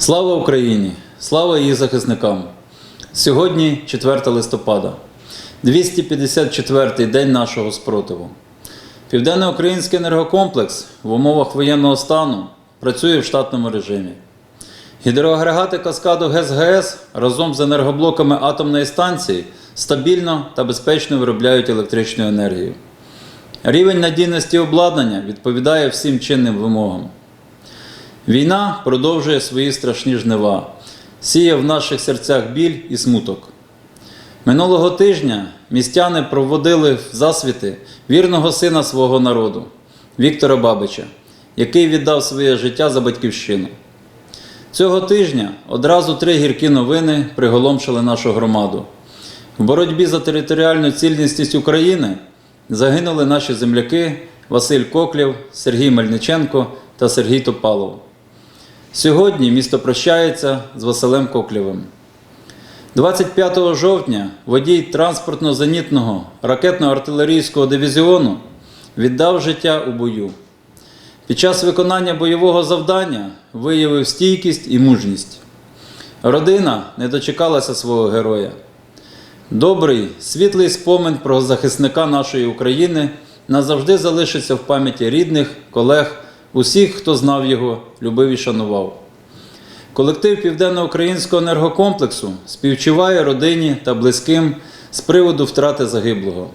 Слава Україні! Слава її захисникам! Сьогодні 4 листопада, 254-й день нашого спротиву. Південноукраїнський енергокомплекс в умовах воєнного стану працює в штатному режимі. Гідроагрегати каскаду ГЕС-ГЕС разом з енергоблоками атомної станції стабільно та безпечно виробляють електричну енергію. Рівень надійності обладнання відповідає всім чинним вимогам. Війна продовжує свої страшні жнива, сіє в наших серцях біль і смуток. Минулого тижня містяни проводили в засвіти вірного сина свого народу Віктора Бабича, який віддав своє життя за батьківщину. Цього тижня одразу три гіркі новини приголомшили нашу громаду. В боротьбі за територіальну цільність України загинули наші земляки Василь Коклєв, Сергій Мельниченко та Сергій Топалов. Сьогодні місто прощається з Василем Коклєвим. 25 жовтня водій транспортно-зенітного ракетно-артилерійського дивізіону віддав життя у бою. Під час виконання бойового завдання виявив стійкість і мужність. Родина не дочекалася свого героя. Добрий, світлий спомин про захисника нашої України назавжди залишиться в пам'яті рідних, колег, усіх, хто знав його, любив і шанував. Колектив Південноукраїнського енергокомплексу співчуває родині та близьким з приводу втрати загиблого.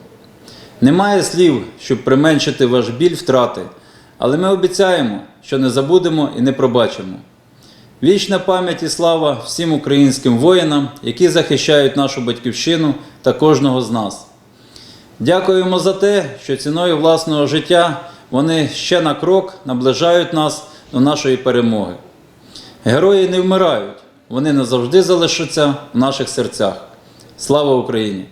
Немає слів, щоб применшити ваш біль втрати, але ми обіцяємо, що не забудемо і не пробачимо. Вічна пам'ять і слава всім українським воїнам, які захищають нашу батьківщину та кожного з нас. Дякуємо за те, що ціною власного життя вони ще на крок наближають нас до нашої перемоги. Герої не вмирають, вони назавжди залишаться в наших серцях. Слава Україні!